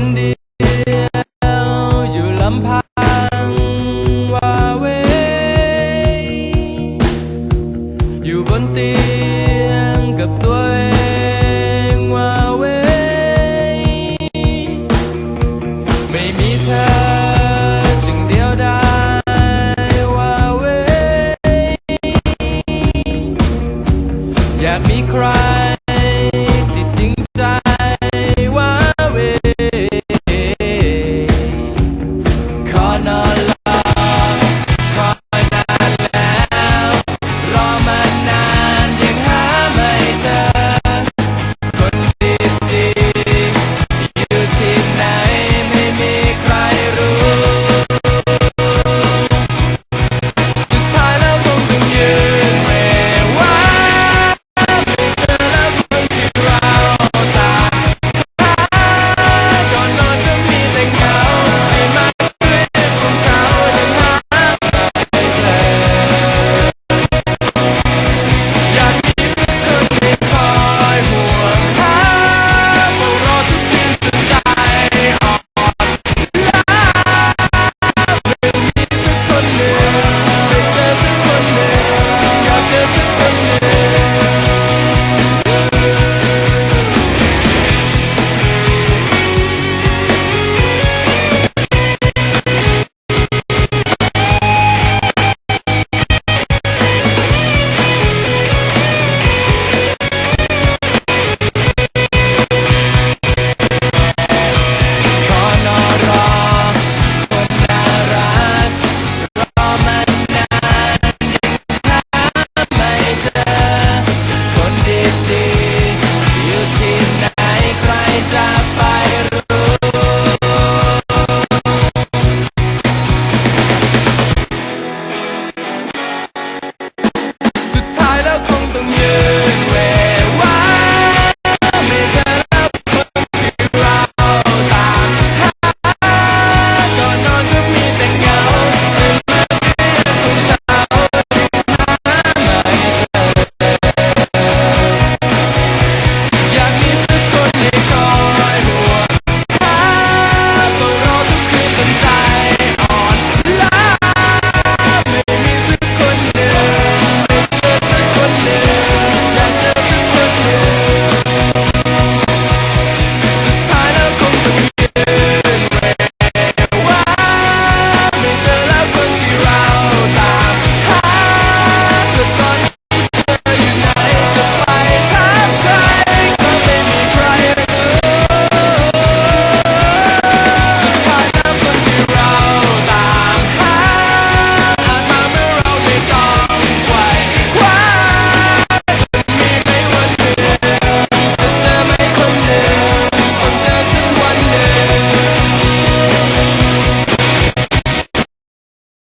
นเดียวอยู่ลำพังว่าเวอยู่บนเตียงกับตัวเองว่าเวไม่มีเธอจึงเดียวดายว่าเวอยากมีใคร